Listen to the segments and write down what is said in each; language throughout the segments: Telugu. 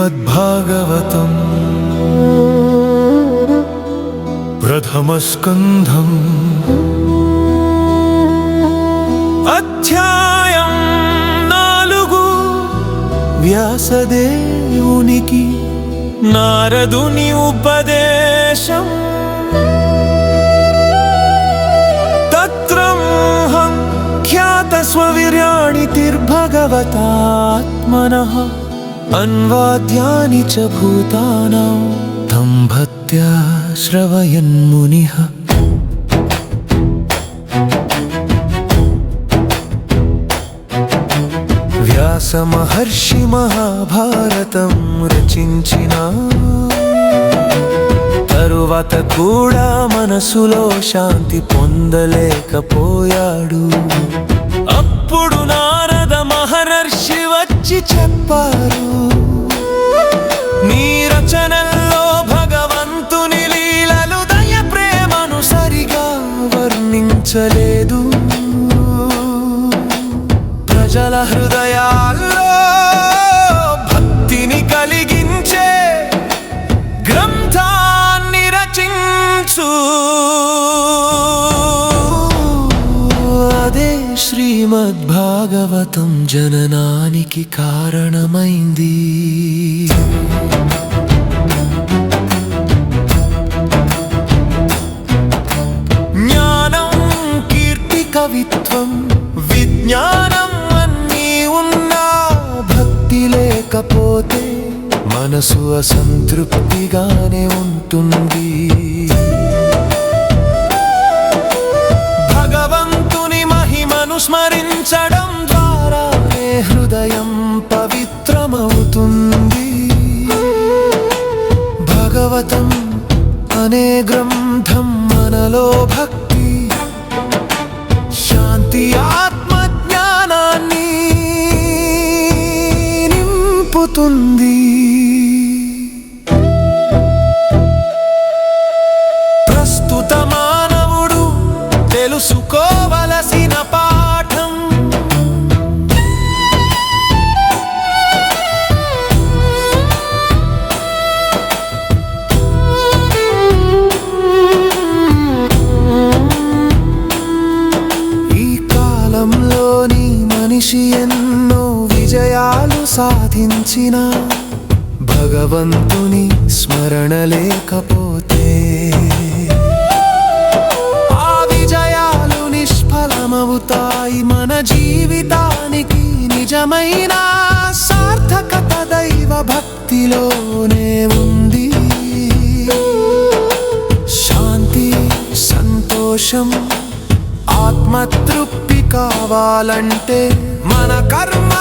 श्रीमद्भागवतम् प्रथमस्कन्धम् అధ్యాయం నాలుగు వ్యాసదేవునికి నారదుని ఉపదేశం తత్రహం ఖ్యాత స్వవిర్యాణి తిర్భగవతాత్మనః అన్వాద్యాని చ భూతానాం తం భక్త్యా శ్రవయన్మునిః వ్యాసమహర్షి మహాభారతం రచించిన తరువాత కూడా మనసులో శాంతి పొందలేకపోయాడు। అప్పుడు నారద మహర్షి వచ్చి చెప్పారు శ్రీమద్భాగవతం జననానికి కారణమైంది. జ్ఞానం కీర్తి కవిత్వం విజ్ఞానం అన్నీ ఉన్నా భక్తి లేకపోతే మనసు అసంతృప్తిగానే ఉంటుంది. భగవంతుని అనే గ్రంథం మనలో భక్తి శాంతి ఆత్మ జ్ఞానాన్ని నింపుతుంది. సాధించిన భగవంతుని స్మరణ లేకపోతే ఆ విజయాలు నిష్ఫలమవుతాయి మన జీవితానికి నిజమైన సార్థకత దైవ భక్తిలోనే ఉంది. శాంతి సంతోషం ఆత్మతృప్తి కావాలంటే మన కర్మ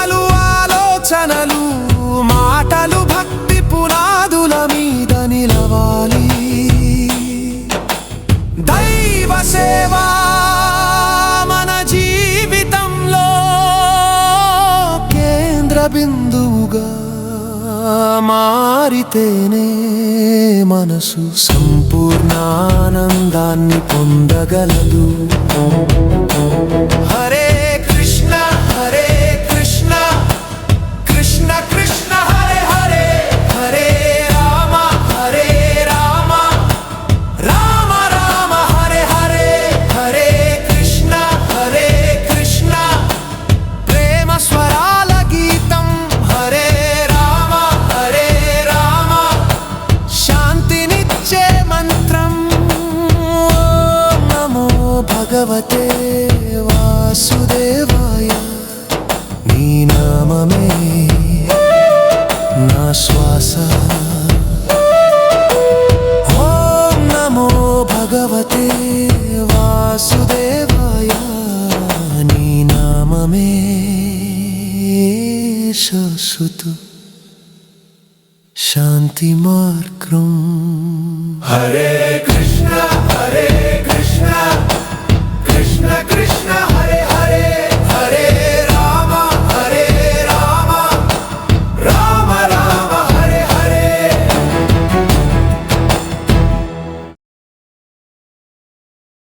సేవా మన జీవితంలో కేంద్ర బిందువుగా మారితేనే మనసు సంపూర్ణానందాన్ని పొందగలదు. భగవతే వాసుదేవాయ నీ నామమే నా శ్వాస ఓం నమో భగవతే వాసుదేవాయ నీ నామమే శాశ్వతు శాంతి మార్గం హరే